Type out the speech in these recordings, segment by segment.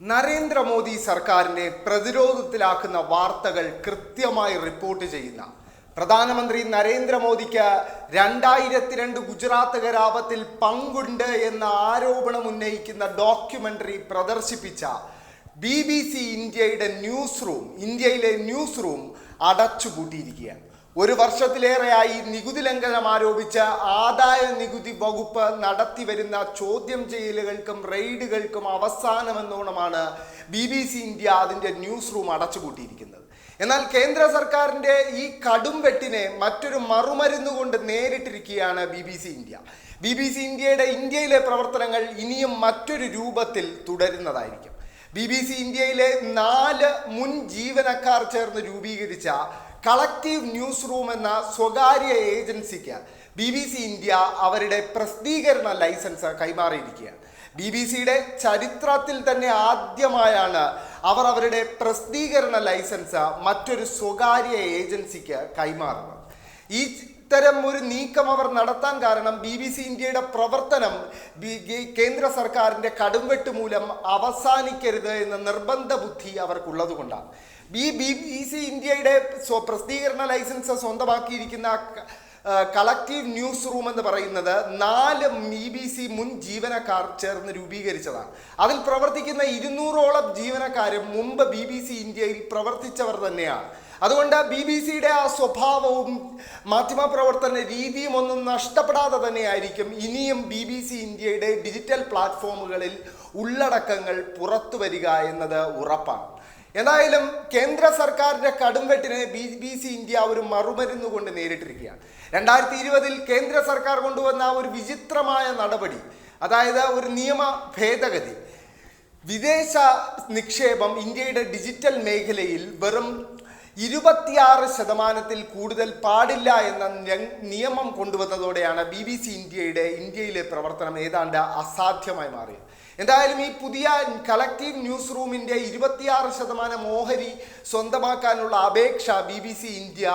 നരേന്ദ്രമോദി സർക്കാരിനെ പ്രതിരോധത്തിലാക്കുന്ന വാർത്തകൾ കൃത്യമായി റിപ്പോർട്ട് ചെയ്യുന്ന പ്രധാനമന്ത്രി നരേന്ദ്രമോദിക്ക് രണ്ടായിരത്തി രണ്ട് ഗുജറാത്ത് കലാപത്തിൽ പങ്കുണ്ട് എന്ന ആരോപണം ഉന്നയിക്കുന്ന ഡോക്യുമെന്ററി പ്രദർശിപ്പിച്ച ബി ബി സി ഇന്ത്യയുടെ ന്യൂസ് റൂം ഇന്ത്യയിലെ ന്യൂസ് റൂം അടച്ചുപൂട്ടിയിരിക്കുകയാണ്. ഒരു വർഷത്തിലേറെയായി നികുതി ലംഘനം ആരോപിച്ച് ആദായ നികുതി വകുപ്പ് നടത്തിവരുന്ന ചോദ്യം ചെയ്യലുകൾക്കും റെയ്ഡുകൾക്കും അവസാനമെന്നോണമാണ് ബി ബി സി ഇന്ത്യ അതിന്റെ ന്യൂസ് റൂം അടച്ചുപൂട്ടിയിരിക്കുന്നത്. എന്നാൽ കേന്ദ്ര സർക്കാരിന്റെ ഈ കടും വെട്ടിനെ മറ്റൊരു മറുമരുന്ന് കൊണ്ട് നേരിട്ടിരിക്കുകയാണ് B B C India. B B C ഇന്ത്യയുടെ ഇന്ത്യയിലെ പ്രവർത്തനങ്ങൾ ഇനിയും മറ്റൊരു രൂപത്തിൽ തുടരുന്നതായിരിക്കും. ബി ബി സി ഇന്ത്യയിലെ നാല് മുൻ ജീവനക്കാർ ചേർന്ന് രൂപീകരിച്ച കളക്റ്റീവ് ന്യൂസ് റൂം എന്ന സ്വകാര്യ ഏജൻസിക്ക് ബി ബി സി ഇന്ത്യ അവരുടെ പ്രസിദ്ധീകരണ ലൈസൻസ് കൈമാറിയിരിക്കുകയാണ്. ബി ബി സിയുടെ ചരിത്രത്തിൽ തന്നെ ആദ്യമായാണ് അവർ അവരുടെ പ്രസിദ്ധീകരണ ലൈസൻസ് മറ്റൊരു സ്വകാര്യ ഏജൻസിക്ക് കൈമാറുന്നത്. ഈ ഇത്തരം ഒരു നീക്കം അവർ നടത്താൻ കാരണം ബി ബി സി ഇന്ത്യയുടെ പ്രവർത്തനം കേന്ദ്ര സർക്കാരിന്റെ കടുംവെട്ട് മൂലം അവസാനിക്കരുത് എന്ന നിർബന്ധ ബുദ്ധി അവർക്കുള്ളത് കൊണ്ടാണ് ഈ ബി ബി സി ഇന്ത്യയുടെ പ്രസിദ്ധീകരണ ലൈസൻസ് സ്വന്തമാക്കിയിരിക്കുന്ന കളക്റ്റീവ് ന്യൂസ് റൂം എന്ന് പറയുന്നത് നാല് ബി ബി സി മുൻ ജീവനക്കാർ ചേർന്ന് രൂപീകരിച്ചതാണ്. അതിൽ പ്രവർത്തിക്കുന്ന ഇരുന്നൂറോളം ജീവനക്കാരും മുമ്പ് ബി ബി സി ഇന്ത്യയിൽ പ്രവർത്തിച്ചവർ തന്നെയാണ്. അതുകൊണ്ട് ബി ബി സിയുടെ ആ സ്വഭാവവും മാധ്യമപ്രവർത്തന രീതിയും ഒന്നും നഷ്ടപ്പെടാതെ തന്നെയായിരിക്കും ഇനിയും ബി ബി സി ഇന്ത്യയുടെ ഡിജിറ്റൽ പ്ലാറ്റ്ഫോമുകളിൽ ഉള്ളടക്കങ്ങൾ പുറത്തു വരിക എന്നത് ഉറപ്പാണ്. എന്തായാലും കേന്ദ്ര സർക്കാരിന്റെ കടുംവെട്ടിനെ ബി ബി സി ഇന്ത്യ ഒരു മറുമരുന്ന് കൊണ്ട് നേരിട്ടിരിക്കുകയാണ്. രണ്ടായിരത്തി ഇരുപതിൽ കേന്ദ്ര സർക്കാർ കൊണ്ടുവന്ന ഒരു വിചിത്രമായ നടപടി അതായത് ഒരു നിയമ ഭേദഗതി വിദേശ നിക്ഷേപം ഇന്ത്യയുടെ ഡിജിറ്റൽ മേഖലയിൽ വെറും ഇരുപത്തിയാറ് ശതമാനത്തിൽ കൂടുതൽ പാടില്ല എന്ന നിയമം കൊണ്ടുവന്നതോടെയാണ് ബി ബി സി ഇന്ത്യയുടെ ഇന്ത്യയിലെ പ്രവർത്തനം ഏതാണ്ട് അസാധ്യമായി മാറിയത്. എന്തായാലും ഈ പുതിയ കളക്റ്റീവ് ന്യൂസ് റൂമിന്റെ ഇരുപത്തിയാറ് ശതമാനം ഓഹരി സ്വന്തമാക്കാനുള്ള അപേക്ഷ B B C India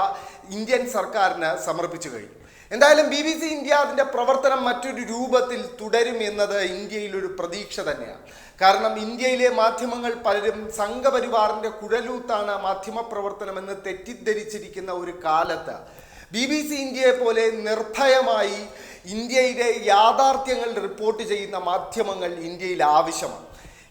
Indian സർക്കാരിന് സമർപ്പിച്ചു കഴിഞ്ഞു. എന്തായാലും ബി ബി സി ഇന്ത്യ അതിന്റെ പ്രവർത്തനം മറ്റൊരു രൂപത്തിൽ തുടരും എന്നത് ഇന്ത്യയിലൊരു പ്രതീക്ഷ തന്നെയാണ്. കാരണം ഇന്ത്യയിലെ മാധ്യമങ്ങൾ പലരും സംഘപരിവാറിന്റെ കുഴലൂത്താണ് മാധ്യമ പ്രവർത്തനമെന്ന് തെറ്റിദ്ധരിച്ചിരിക്കുന്ന ഒരു കാലത്ത് ബി ബി സി ഇന്ത്യയെ പോലെ നിർഭയമായി ഇന്ത്യയിലെ യാഥാർത്ഥ്യങ്ങൾ റിപ്പോർട്ട് ചെയ്യുന്ന മാധ്യമങ്ങൾ ഇന്ത്യയിൽ ആവശ്യമാണ്.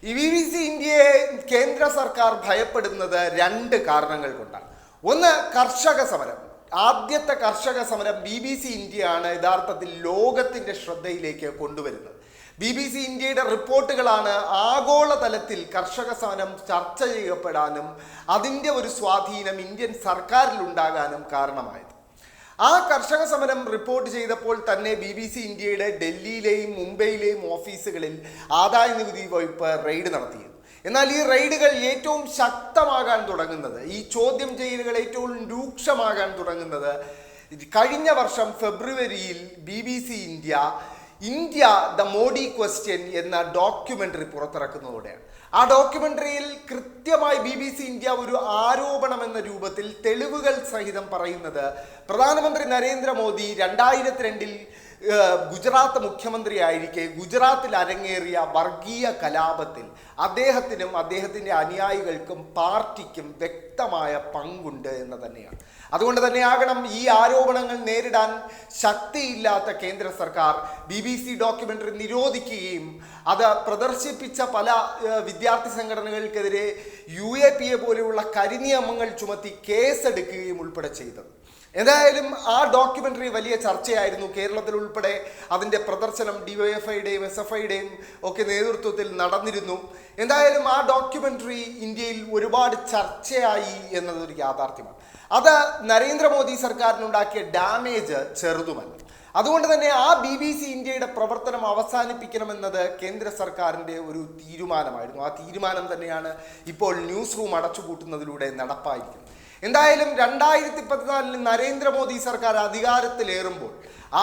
ഇ വി വി സി ഇന്ത്യയെ കേന്ദ്ര സർക്കാർ ഭയപ്പെടുന്നത് രണ്ട് കാരണങ്ങൾ കൊണ്ടാണ്. ഒന്ന് കർഷക സമരം. ആദ്യത്തെ കർഷക സമരം ബി ബി സി ഇന്ത്യയാണ് യഥാർത്ഥത്തിൽ ലോകത്തിന്റെ ശ്രദ്ധയിലേക്ക് കൊണ്ടുവരുന്നത്. ബി ബി സി ഇന്ത്യയുടെ റിപ്പോർട്ടുകളാണ് ആഗോളതലത്തിൽ കർഷക സമരം ചർച്ച ചെയ്യപ്പെടാനും അതിന്റെ ഒരു സ്വാധീനം ഇന്ത്യൻ സർക്കാരിൽ ഉണ്ടാകാനും കാരണമായത്. ആ കർഷക സമരം റിപ്പോർട്ട് ചെയ്തപ്പോൾ തന്നെ ബി ബി സി ഇന്ത്യയുടെ ഡൽഹിയിലെയും മുംബൈയിലെയും ഓഫീസുകളിൽ ആദായ നികുതി വകുപ്പ് റെയ്ഡ് നടത്തിയിരുന്നു. എന്നാൽ ഈ റെയ്ഡുകൾ ഏറ്റവും ശക്തമാകാൻ തുടങ്ങുന്നത് ഈ ചോദ്യം ചെയ്യലുകൾ ഏറ്റവും രൂക്ഷമാകാൻ തുടങ്ങുന്നത് കഴിഞ്ഞ വർഷം ഫെബ്രുവരിയിൽ B India India the Modi question എന്ന ഡോക്യുമെന്ററി പുറത്തിറക്കുന്നതോടെയാണ്. ആ ഡോക്യുമെന്ററിയിൽ കൃത്യമായി ബി ബി സി ഇന്ത്യ ഒരു ആരോപണം എന്ന രൂപത്തിൽ തെളിവുകൾ സഹിതം പറയുന്നത് പ്രധാനമന്ത്രി നരേന്ദ്രമോദി രണ്ടായിരത്തി രണ്ടിൽ ഗുജറാത്ത് മുഖ്യമന്ത്രിയായിരിക്കെ ഗുജറാത്തിൽ അരങ്ങേറിയ വർഗീയ കലാപത്തിൽ അദ്ദേഹത്തിനും അദ്ദേഹത്തിന്റെ അനുയായികൾക്കും പാർട്ടിക്കും വ്യക്തമായ പങ്കുണ്ട് എന്ന് തന്നെയാണ്. അതുകൊണ്ട് തന്നെയാകണം ഈ ആരോപണങ്ങൾ നേരിടാൻ ശക്തിയില്ലാത്ത കേന്ദ്ര സർക്കാർ ബി ബി സി ഡോക്യുമെന്ററി നിരോധിക്കുകയും അത് പ്രദർശിപ്പിച്ച പല വിദ്യാർത്ഥി സംഘടനകൾക്കെതിരെ യു എ പി എ പോലെയുള്ള കരിനിയമങ്ങൾ ചുമത്തി കേസെടുക്കുകയും ഉൾപ്പെടെ ചെയ്തത്. എന്തായാലും ആ ഡോക്യുമെന്ററി വലിയ ചർച്ചയായിരുന്നു കേരളത്തിൽ ഉൾപ്പെടെ അതിന്റെ പ്രദർശനം ഡിവൈഎഫ്ഐയുടെയും എസ് എഫ് ഐയുടെയും ഒക്കെ നേതൃത്വത്തിൽ നടന്നിരുന്നു. എന്തായാലും ആ ഡോക്യുമെന്ററി ഇന്ത്യയിൽ ഒരുപാട് ചർച്ചയായി എന്നതൊരു യാഥാർത്ഥ്യമാണ്. അത് നരേന്ദ്രമോദി സർക്കാരിനുണ്ടാക്കിയ ഡാമേജ് ചെറുതുമല്ല. അതുകൊണ്ട് തന്നെ ആ ബി ബി സി ഇന്ത്യയുടെ പ്രവർത്തനം അവസാനിപ്പിക്കണമെന്നത് കേന്ദ്ര സർക്കാരിന്റെ ഒരു തീരുമാനമായിരുന്നു. ആ തീരുമാനം തന്നെയാണ് ഇപ്പോൾ ന്യൂസ് റൂം അടച്ചുപൂട്ടുന്നതിലൂടെ നടപ്പായിരിക്കുന്നത്. എന്തായാലും രണ്ടായിരത്തി പതിനാലിൽ നരേന്ദ്രമോദി സർക്കാർ അധികാരത്തിലേറുമ്പോൾ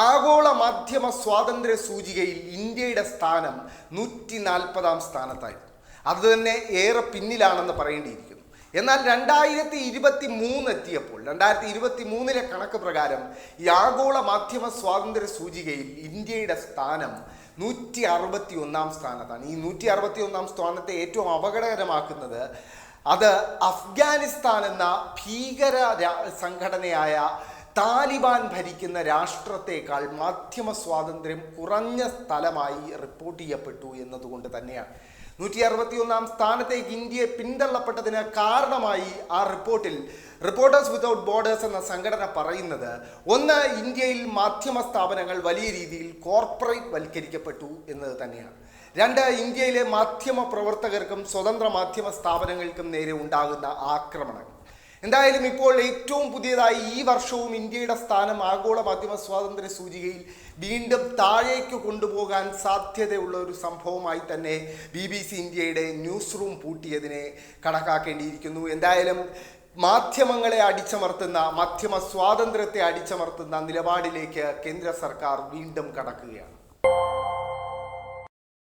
ആഗോള മാധ്യമ സ്വാതന്ത്ര്യ സൂചികയിൽ ഇന്ത്യയുടെ സ്ഥാനം നൂറ്റി നാൽപ്പതാം സ്ഥാനത്തായിരുന്നു അതുതന്നെ ഏറെ പിന്നിലാണെന്ന് പറയേണ്ടിയിരിക്കുന്നു. എന്നാൽ രണ്ടായിരത്തി ഇരുപത്തി മൂന്ന് എത്തിയപ്പോൾ രണ്ടായിരത്തി ഇരുപത്തി മൂന്നിലെ കണക്ക് പ്രകാരം ഈ ആഗോള മാധ്യമ സ്വാതന്ത്ര്യ സൂചികയിൽ ഇന്ത്യയുടെ സ്ഥാനം നൂറ്റി അറുപത്തി ഒന്നാം സ്ഥാനത്താണ്. ഈ നൂറ്റി അറുപത്തി ഒന്നാം സ്ഥാനത്തെ ഏറ്റവും അപകടകരമാക്കുന്നത് അത് അഫ്ഗാനിസ്ഥാൻ എന്ന ഭീകര സംഘടനയായ താലിബാൻ ഭരിക്കുന്ന രാഷ്ട്രത്തെക്കാൾ മാധ്യമ സ്വാതന്ത്ര്യം കുറഞ്ഞ സ്ഥലമായി റിപ്പോർട്ട് ചെയ്യപ്പെട്ടു എന്നതുകൊണ്ട് തന്നെയാണ്. നൂറ്റി അറുപത്തി ഒന്നാം സ്ഥാനത്തേക്ക് ഇന്ത്യയെ പിന്തള്ളപ്പെട്ടതിന് കാരണമായി ആ റിപ്പോർട്ടിൽ റിപ്പോർട്ടേഴ്സ് വിതൗട്ട് ബോർഡേഴ്സ് എന്ന സംഘടന പറയുന്നത് ഒന്ന് ഇന്ത്യയിൽ മാധ്യമ സ്ഥാപനങ്ങൾ വലിയ രീതിയിൽ കോർപ്പറേറ്റ് വൽക്കരിക്കപ്പെട്ടു എന്നത് തന്നെയാണ്. രണ്ട് ഇന്ത്യയിലെ മാധ്യമ പ്രവർത്തകർക്കും സ്വതന്ത്ര മാധ്യമ സ്ഥാപനങ്ങൾക്കും നേരെ ഉണ്ടാകുന്ന ആക്രമണങ്ങൾ. എന്തായാലും ഇപ്പോൾ ഏറ്റവും പുതിയതായി ഈ വർഷവും ഇന്ത്യയുടെ സ്ഥാനം ആഗോള മാധ്യമ സ്വാതന്ത്ര്യ സൂചികയിൽ വീണ്ടും താഴേക്ക് കൊണ്ടുപോകാൻ സാധ്യതയുള്ള ഒരു സംഭവമായി തന്നെ ബി ബി സി ഇന്ത്യയുടെ ന്യൂസ് റൂം പൂട്ടിയതിനെ കണക്കാക്കേണ്ടിയിരിക്കുന്നു. എന്തായാലും മാധ്യമങ്ങളെ അടിച്ചമർത്തുന്ന മാധ്യമ സ്വാതന്ത്ര്യത്തെ അടിച്ചമർത്തുന്ന നിലപാടിലേക്ക് കേന്ദ്ര സർക്കാർ വീണ്ടും കടക്കുകയാണ്.